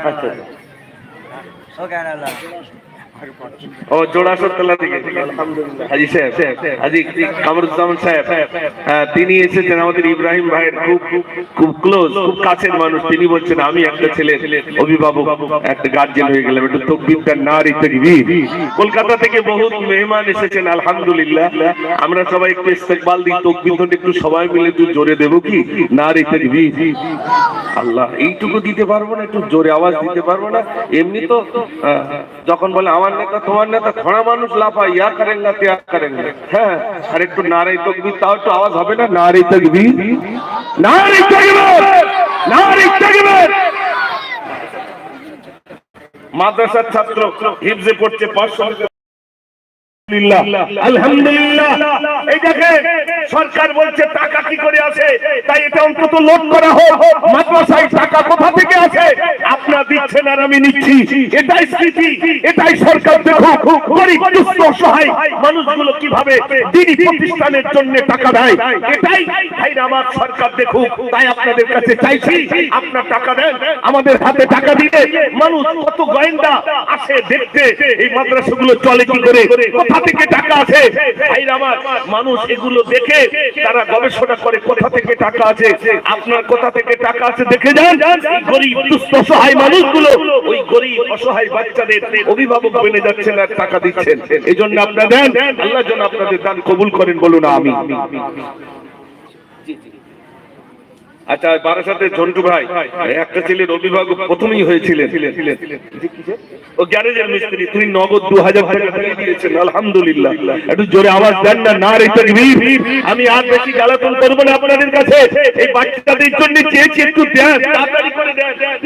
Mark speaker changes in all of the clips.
Speaker 1: আচ্ছা
Speaker 2: আচ্ছা।
Speaker 1: ও জোড়াশতলা থেকে হাজি সাহেব হাজি কামরুজ্জামান সাহেব হ্যাঁ, তিনি এসেছেন আমাদের ইব্রাহিম ভাইয়ের খুব খুব ক্লোজ খুব কাছের মানুষ। তিনি বলছেন আমি একটা ছেলে অভিভাবক একটা গার্জেন হয়ে গেলাম। একটু তকবিরটা না রিতে কলকাতা থেকে বহুত মেহমান এসেছেন আলহামদুলিল্লাহ। আমরা সবাই একটু ইস্তেকবাল দিই তকবির ধরে একটু সবাই মিলে একটু জোরে দেবো কি? না রিতে আল্লাহ এইটুকু দিতে পারব না একটু জোরে আওয়াজ দিতে পারব না। এমনি তো যখন বলে আমার নেতা তোমার নেতা খোঁড়া মানুষ লাফা ইয়া করেঙ্গা ত্যাগ করেঙ্গা হ্যাঁ আর একটু নারী তকবি তাও একটু আওয়াজ হবে না? নারী তকবি নারী তকবীর নারী তকবীর মাদ্রাসার ছাত্র হিফজে পড়ছে পাঁচশো আলহামদুলিল্লাহ আলহামদুলিল্লাহ। এই দেখেন সরকার বলছে, টাকা কি করে আসে? তাই এটা অন্তত লোড করা হোক। মাদ্রাসায় টাকা কোথা থেকে আসে? আপনারা দিচ্ছেন আর আমি নিচ্ছি। এটাই স্মৃতি, এটাই সরকার দেখুক, গরিব অসহায় মানুষগুলো কীভাবে প্রতিষ্ঠানের জন্য টাকা দেয়। এটাই সরকার দেখুক। তাই আপনাদের কাছে চাইছি, আপনার টাকা দেন, আমাদের হাতে টাকা দিলে মানুষ কত গোয়েন্দা আসে দেখতে। এই মাদ্রাসাগুলো চলে কি করে? কোথা থেকে টাকা আছে মানুষ এগুলো দেখে তারা গবেষণা করে কোথা থেকে টাকা আছে, আপনার কোথা থেকে টাকা আছে দেখে যান। গরিব অসহায় মানুষগুলো ওই গরিব, অসহায় বাচ্চাদের অভিভাবক বেনে যাচ্ছেন আর টাকা দিচ্ছেন। এই জন্য আপনার দেন, আল্লাহ যেন আপনাদের দান কবুল করেন বলুন আমি আচ্ছা বারাসাতে ঝন্টু ভাই একটা ছেলের অভিভাবক প্রথমেই হয়েছিলেন। ও গ্যারেজের মিস্ত্রি, তিনি নগদ দু হাজার দিয়েছেন, আলহামদুলিল্লাহ। একটু জোরে আওয়াজ দেন না না রে আমি আর বেশি গালাতন করব না আপনাদের কাছে। এই বাচ্চাদের জন্য চেয়েছি একটু দেন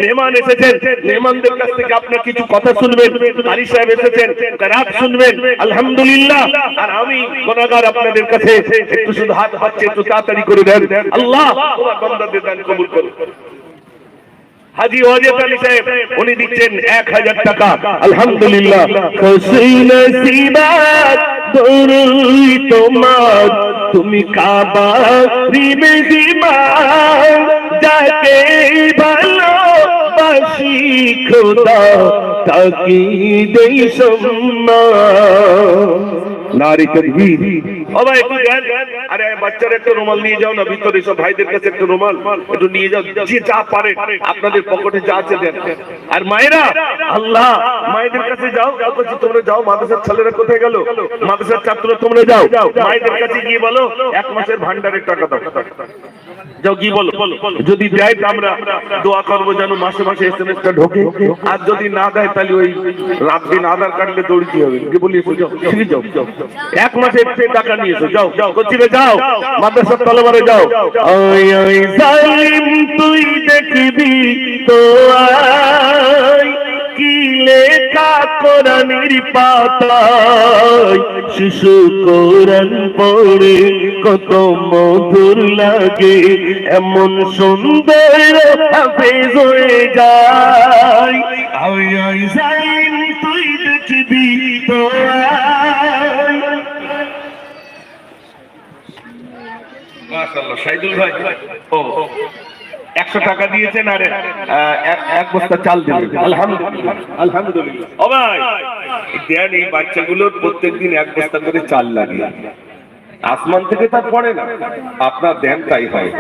Speaker 1: মেহমান এসেছেন, মেহমানদের কাছ থেকে আপনার কিছু কথা শুনবেন। আলী সাহেব এসেছেন, রাত শুনবেন, আলহামদুলিল্লাহ। আর আমি গুনাহগার আপনাদের কাছে একটু শুধু হাত একটু তাড়াতাড়ি করে দেন। আল্লাহ, তোমার দান কবুল করুন। হাজি ওয়াজেদ আলী সাহেব, উনি দিচ্ছেন এক হাজার টাকা। আলহামদুলিল্লাহ। নসিবাত দরুই তোমার তুমি কাবা রিমে দিমার যাকে ভালো বাসি খোদা, তাকি দেই সম্মান। নারী তকবীর কাছে যাও আপনাদের পকেটে যা আছে আর মায়েরা, আল্লাহ, মায়েদের কাছে যাও তোমরা যাও, মাদ্রাসার ছেলেরা কোথায় গেল? মাদ্রাসার ছাত্র তোমরা যাও, মায়েদের কাছে গিয়ে বলো, এক মাসের ভান্ডারের টাকা দাও। যাও কি বলো। যদি দেয় আমরা দোয়া করব যেন মাসে মাসে এস এম এসটা ঢোকে। আর যদি না দেয় তাহলে ওই রাত দিন আধার দৌড়িতে হবে? কি বলি এসো, যাও এক মাসে টাকা নিয়েছো যাও। যাও কচিরে যাও। মাদ্রাসার তলবারে যাও। ওই ওই জালিম তুই দেখবি তো কি লেখা কোরআনের পাতায় শিশু কোরআন পড়ে কত মধুর লাগে, এমন সুন্দর হাফেজ হয়ে যায় আই তুই দেখবি তো। মাশাআল্লাহ, সাইদুল ভাই ও। একশো টাকা দিয়েছেন আর এক বস্তা চাল দিলেন। আলহামদুলিল্লাহ। আলহামদুলিল্লাহ। ও ভাই দেন এই বাচ্চাগুলোর প্রত্যেকদিন এক বস্তা করে চাল লাগে আসমান থেকে তার পড়ে না। আপনার দেন তাই হয়।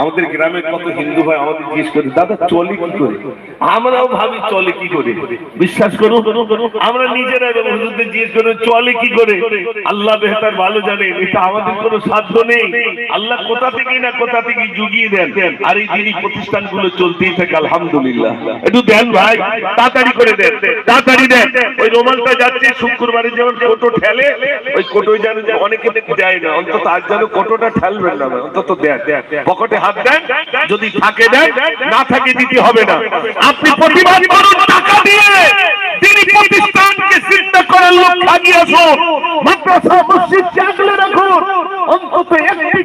Speaker 1: আমাদের গ্রামের কত হিন্দু ভাই আমাদের জিজ্ঞেস করে, দাদা, চলে কি করে? আমরাও ভাবি, চলে কি করে? বিশ্বাস করুন, আমরা নিজেরা হুজুরদের জিজ্ঞেস করে, চলে কি করে? আল্লাহ বেহতার ভালো জানেন, এটা আমাদের কোনো সাধ্য নেই। আল্লাহ কোথা থেকে না কোথা থেকে জুগিয়ে দেন। আর এই দিনই প্রতিষ্ঠানগুলো চলতেই থাকে, আলহামদুলিল্লাহ। একটু দেন ভাই, তাড়াতাড়ি করে দেন, তাড়াতাড়ি দেন। ওই রোমালটা যাচ্ছে, শুক্রবারে যেমন কোটো ঠেলে, ওই কোটোয় যেন অনেকে দেয় না। অন্তত আজ যেন কোটোটা ঠেলবেন না অন্তত দেন পকেটে হাত দেন যদি থাকে দেন না থাকে দিতে হবে না। আপনি প্রতিবাদ করুন টাকা দিয়ে। তিনি প্রতিষ্ঠানকে সিদ্ধ করার লোক লাগিয়ে আসুন মাদ্রাসা মসজিদ আগলে রাখুন। অন্তত একটি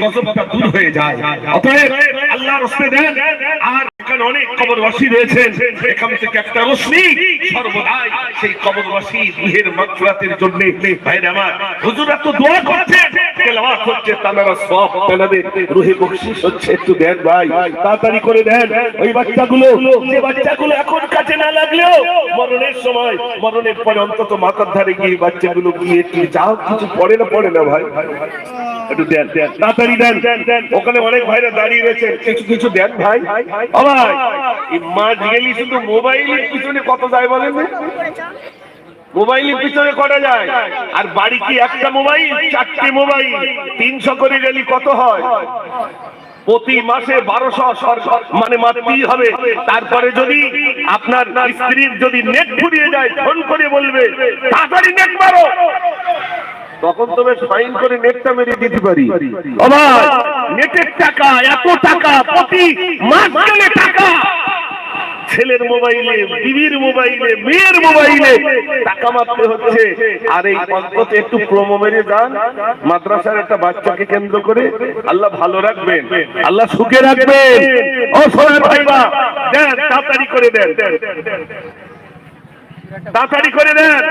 Speaker 1: গজবটা দূর হয়ে যায়। অতএব আল্লাহর রাস্তে দেন। আর এখানে অনেক কবরবাসী রয়েছেন। এখান থেকে একটা রশ্মি সর্বদাই সেই কবরবাসী রুহের মাগফিরাতের জন্য। ভাইরা আমার, হুজুর এত দোয়া করেছেন তেলাওয়াত হচ্ছে তানারা সব রুহে হচ্ছে, একটু দেন ভাই। তাড়াতাড়ি করে দেন। ওই বাচ্চাগুলো, যে বাচ্চাগুলো এখন কাছে না লাগলেও মরণের সময়, মরণের পরে অন্তত মাথার ধারে গিয়ে বাচ্চাগুলো গিয়ে একটু যাও কিছু পড়ে না পড়ে না ভাই। একটু দেন তাড়াতাড়ি দেন। ওখানে অনেক ভাইরা দাঁড়িয়ে রয়েছে। কিছু কিছু দেন ভাই। ভাই মাছ গেলি শুধু মোবাইলের পিছনে কত যায় বলেন মোবাইলের পিছনে কটা যায়? আর বাড়ি কি একটা মোবাইল? চারটে মোবাইল। তিনশো করে গেলি কত হয়? প্রতি মাসে বারোশো মানে মারতেই হবে। তারপরে যদি আপনার স্ত্রীর যদি নেট ফুরিয়ে যায়, ফোন করে বলবে, তাড়াতাড়ি নেট মারো। তখন তো বেশ ফাইন করে নেটটা মেরে দিতে পারি। আবার নেটের টাকা এত টাকা প্রতি মাস গেলে টাকা। ছেলের মোবাইলে বিবির মোবাইলে মেয়ের মোবাইলে টাকা মারতে হচ্ছে। আর এই অন্তত একটু প্রোমো মেরে যান মাদ্রাসার একটা বাচ্চাকে কেন্দ্র করে আল্লাহ ভালো রাখবেন। আল্লাহ সুখে রাখবেন। ও সোনার ভাইবা দেন তাড়াতাড়ি করে দেন। তাড়াতাড়ি করে দেন।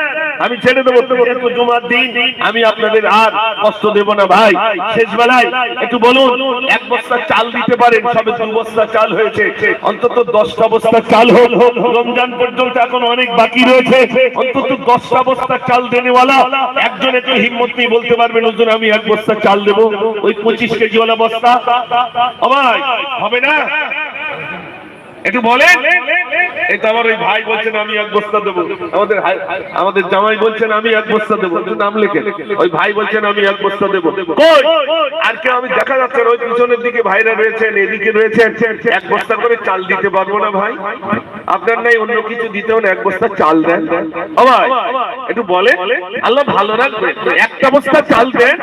Speaker 1: আমি ছেড়ে দেবো। যেহেতু জুমার দিন আমি আপনাদের আর কষ্ট দেব না ভাই। শেষ বেলায় একটু বলুন, এক বস্তা চাল দিতে পারেন, সবে দু বস্তা চাল হয়েছে। অন্তত দশটা বস্তা চাল হোক। রমজান পর্যন্ত এখন অনেক বাকি রয়েছে। অন্তত দশটা বস্তা চাল দেনেওয়ালা একজন একটু হিম্মত নিয়ে বলতে পারবেন ওজন আমি এক বস্তা চাল দেবো। ওই পঁচিশ কেজিওয়ালা বস্তা। হবে না? একটু বলেন। এই তো আমার ওই ভাই বলছেন, আমি এক বস্তা দেবো। আমাদের আমাদের জামাই বলছেন, আমি এক বস্তা দেবো। নাম লেখেন ওই ভাই বলছেন, আমি এক বস্তা দেবো। আর কেউ আমি দেখা যাচ্ছে ওই পিছনের দিকে ভাইরা রয়েছেন, এদিকে রয়েছেন। এক বস্তা করে চাল দিতে পারব না ভাই। আপনার নাই অন্য কিছু দিতেও না এক বস্তা চাল দেন। ভাই, একটু বলে আল্লাহ ভালো রাখবে একটা বস্তা চাল দেন,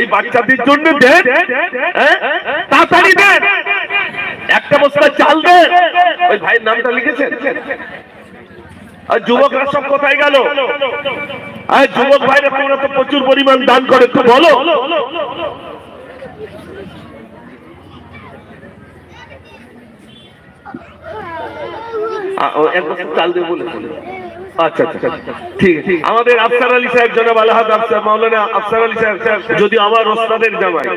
Speaker 1: এই বাচ্চাদের জন্য দেন হ্যাঁ? তাড়াতাড়ি দেন। একটা বস্তা চাল দে। ওই ভাইয়ের নামটা লিখেছেন? আর যুবকরা সব কোথায় গেল? আর যুবক ভাইরা তোমরা তো প্রচুর পরিমাণ দান করে তো বলো। চাল দেবে বলেছিল আচ্ছা আচ্ছা আচ্ছা। ঠিক আছে। আমাদের আফসার আলী সাহেব, জনাব আফসার, মাওলানা আফসার আলী সাহেব যদি আমার ওস্তাদের জামাই,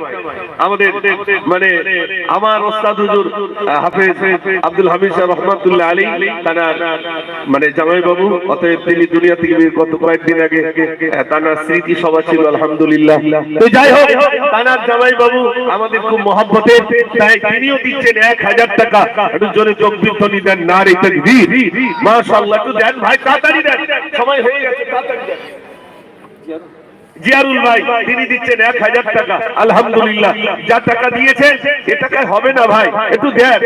Speaker 1: আমাদের মানে আমার ওস্তাদ হুজুর, হাফেজ আব্দুল হামিদ সাহেব রহমাতুল্লাহ আলী, তানার মানে জামাই বাবু অতএব তিনি দুনিয়া থেকে কত কয়েকদিন আগে তানার স্মৃতি সভা ছিল, আলহামদুলিল্লাহ। যাই হোক, তানার জামাই বাবু আমাদের খুব মহব্বতের তাই তিনিও দিচ্ছেন এক হাজার টাকা। একটু বিধ্বনি দেন না রে মাশাআল্লাহ, একটু দেন ভাই, তাড়াতাড়ি। দেন। সময় হয়ে গেছে, তাড়াতাড়ি জিয়ারুল ভাই, তিনি দিচ্ছেন এক হাজার টাকা। আলহামদুলিল্লাহ। যা টাকা দিয়েছে এ টাকায় হবে না ভাই। একটু দেন।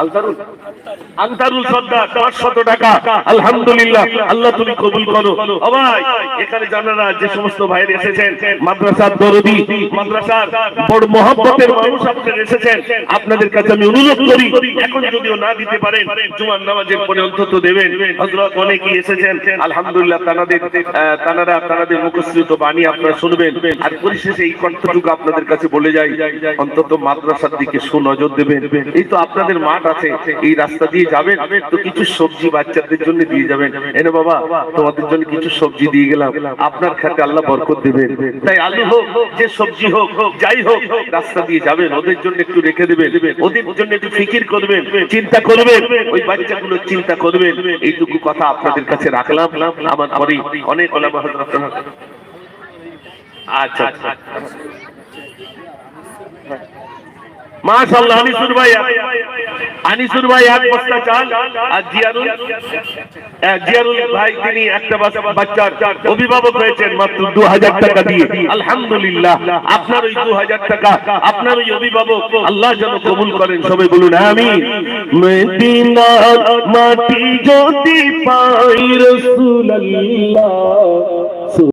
Speaker 1: আলতারুল সর্দার টাকা। আলহামদুলিল্লাহ। আল্লাহ তুমি কবুল করো। ভাই, এখানে জানারা যে সমস্ত এসেছেন। মাদ্রাসার দরদি, মাদ্রাসার বড় মহব্বতের মানুষ এসেছেন। আপনাদের কাছে আমি অনুরোধ করি, এখন যদিও না দিতে পারেন, জুমার নামাজের পরে অন্তত দেবেন। হযরত অনেকেই এসেছেন। আলহামদুলিল্লাহ, তানাদের তানারা, তানাদের মুখস্থিত বাণী আপনারা শুনবেন। আর পরিশেষে এই কণ্ঠটুকু আপনাদের কাছে বলে যাই, অন্তত মাদ্রাসার দিকে সুনজর দেবেন। এই তো আপনাদের মাঠ আছে, এই রাস্তা দিয়ে যাবেন, তো কিছু সবজি বাচ্চাদের জন্য দিয়ে যাবেন। এনে বাবা, তোমাদের জন্য কিছু সবজি দিয়ে গেলাম। আপনার খাতে আল্লাহ বরকত দেবেন। তাই আলু হোক, যে সবজি হোক, যাই হোক, রাস্তা দিয়ে যাবেন, ওদের জন্য একটু রেখে দেবেন, ওদের জন্য একটু ফিকির করবেন, চিন্তা করবেন, ওই বাচ্চাগুলো চিন্তা করবেন। এইটুকু কথা আপনাদের কাছে রাখলাম। আমার পরে অনেক হযরত আচ্ছা আচ্ছা। মাশাআল্লাহ আনিসুর ভাই আনিসুর ভাই এক বস্তা চাল আর জিয়ারুল। জিয়ারুল ভাই, তিনি একটা বাচ্চা- বাচ্চার অভিভাবক হয়েছেন মাত্র দু হাজার টাকা দিয়ে। আলহামদুলিল্লাহ, আপনার ওই দু হাজার টাকা আপনার ওই অভিভাবক আল্লাহ যেন কবুল করেন, সবাই বলুন আমি মাটি যদি পাই রসুল্লাহ